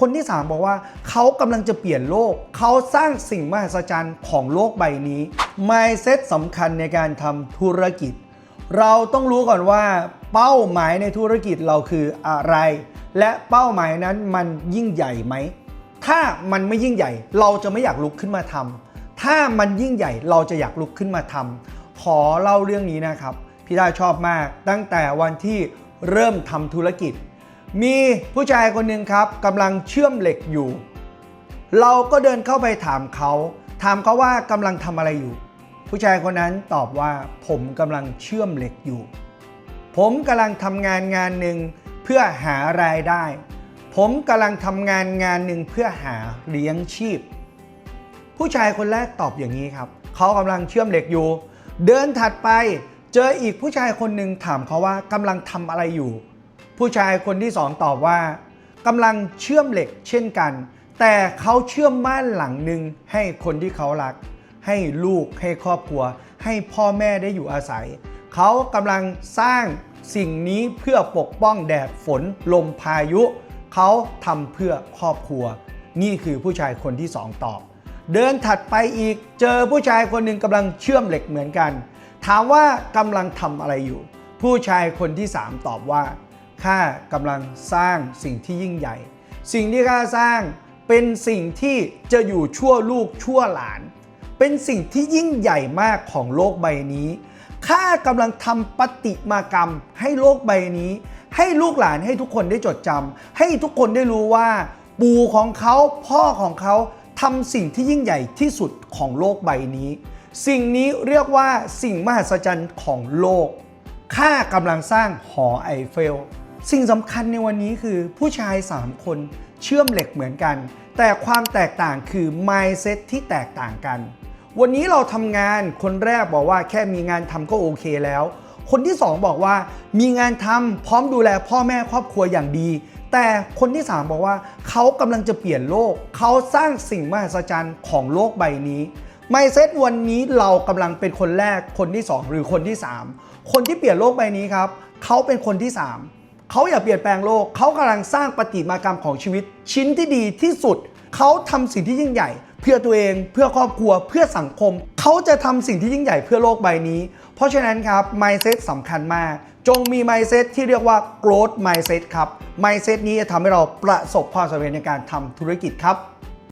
คนที่ 3 บอกว่าเขากำลังจะเปลี่ยนโลก เขาสร้างสิ่งมหัศจรรย์ของโลกใบนี้ mindset สำคัญในการทำธุรกิจ เราต้องรู้ก่อนว่าเป้าหมายในธุรกิจเราคืออะไร และเป้าหมายนั้นมันยิ่งใหญ่ไหม ถ้ามันไม่ยิ่งใหญ่ เราจะไม่อยากลุกขึ้นมาทำถ้ามันยิ่งใหญ่เราจะอยากลุกขึ้นมาทำขอเล่าเรื่องนี้นะครับ พี่ดาชอบมากตั้งแต่วันที่เริ่มทำธุรกิจ มีผู้ชายคนหนึ่งครับกำลังเชื่อมเหล็กอยู่ เราก็เดินเข้าไปถามเขา ถามเขาว่ากำลังทำอะไรอยู่ ผู้ชายคนนั้นตอบว่าผมกำลังเชื่อมเหล็กอยู่ ผมกำลังทำงานงานหนึ่งเพื่อหารายได้ ผมกำลังทำงานงานหนึ่งเพื่อหาเลี้ยงชีพ ผู้ชายคนแรกตอบอย่างนี้ครับ เขากำลังเชื่อมเหล็กอยู่ เดินถัดไปเจออีกผู้ชายคนหนึ่งถามเขาว่ากำลังทำอะไรอยู่ ผู้ชายคนที่สองตอบว่ากำลังเชื่อมเหล็กเช่นกัน แต่เขาเชื่อมบ้านหลังหนึ่งให้คนที่เขารัก ให้ลูกให้ครอบครัว ให้พ่อแม่ได้อยู่อาศัย เขากำลังสร้างสิ่งนี้เพื่อปกป้องแดดฝนลมพายุ เขาทำเพื่อครอบครัว นี่คือผู้ชายคนที่สองตอบ เดินถัดไปอีกเจอผู้ชายคนหนึ่งกำลังเชื่อมเหล็กเหมือนกัน ถามว่ากำลังทำอะไรอยู่ ผู้ชายคนที่3ตอบว่า ข้ากำลังสร้างสิ่งที่ยิ่งใหญ่ สิ่งที่ข้าสร้างเป็นสิ่งที่จะอยู่ชั่วลูกชั่วหลาน เป็นสิ่งที่ยิ่งใหญ่มากของโลกใบนี้ข้ากำลังทำปฏิมากรรมให้โลกใบนี้ ให้ลูกหลานให้ทุกคนได้จดจำให้ทุกคนได้รู้ว่า ปู่ของเขาพ่อของเขาทำสิ่งที่ยิ่งใหญ่ที่สุดของโลกใบนี้ สิ่งนี้เรียกว่าสิ่งมหัศจรรย์ของโลกข้ากำลังสร้างหอไอเฟล สิ่งสำคัญในวันนี้คือผู้ชาย 3 คนเชื่อมเหล็กเหมือนกัน แต่ความแตกต่างคือ mindset ที่แตกต่างกัน วันนี้เราทำงานคนแรกบอกว่าแค่มีงานทำก็โอเคแล้ว คนที่ 2 บอกว่ามีงานทำพร้อมดูแลพ่อแม่ครอบครัวอย่างดี แต่คนที่ 3 บอกว่าเขากำลังจะเปลี่ยนโลก เขาสร้างสิ่งมหัศจรรย์ของโลกใบนี้ไมเซ็ตวันนี้เรากำลังเป็นคนแรกคนที่ 2 หรือคนที่ 3 คนที่เปลี่ยนโลกใบนี้ครับ เขาเป็นคนที่ 3 เขาอยากเปลี่ยนแปลงโลก เขากำลังสร้างปฏิมากรรมของชีวิต ชิ้นที่ดีที่สุด เขาทำสิ่งที่ยิ่งใหญ่ เพื่อตัวเอง เพื่อครอบครัว เพื่อสังคม เขาจะทำสิ่งที่ยิ่งใหญ่เพื่อโลกใบนี้ เพราะฉะนั้นครับ mindset สำคัญมาก จงมี mindset ที่เรียกว่า growth mindset ครับ mindset นี้จะทำให้เราประสบความสำเร็จในการทำธุรกิจครับ